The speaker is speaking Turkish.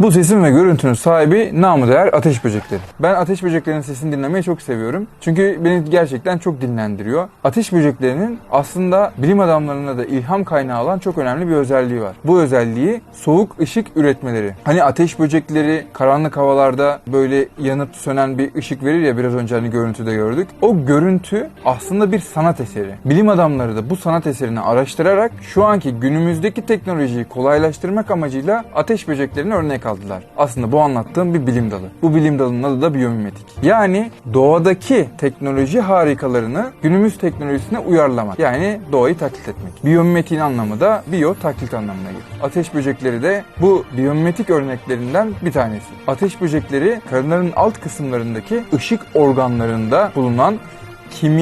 Bu sesin ve görüntünün sahibi namı değer ateş böcekleri. Ben ateş böceklerinin sesini dinlemeyi çok seviyorum. Çünkü beni gerçekten çok dinlendiriyor. Ateş böceklerinin aslında bilim adamlarına da ilham kaynağı olan çok önemli bir özelliği var. Bu özelliği soğuk ışık üretmeleri. Hani ateş böcekleri karanlık havalarda böyle yanıp sönen bir ışık verir ya biraz önce hani görüntüde gördük. O görüntü aslında bir sanat eseri. Bilim adamları da bu sanat eserini araştırarak şu anki günümüzdeki teknolojiyi kolaylaştırmak amacıyla ateş böceklerini örnek aldılar. Aslında bu anlattığım bir bilim dalı. Bu bilim dalının adı da biyomimetik. Yani doğadaki teknoloji harikalarını günümüz teknolojisine uyarlamak. Yani doğayı taklit etmek. Biyomimetiğin anlamı da biyo taklit anlamına gelir. Ateş böcekleri de bu biyomimetik örneklerinden bir tanesi. Ateş böcekleri karınların alt kısımlarındaki ışık organlarında bulunan kimya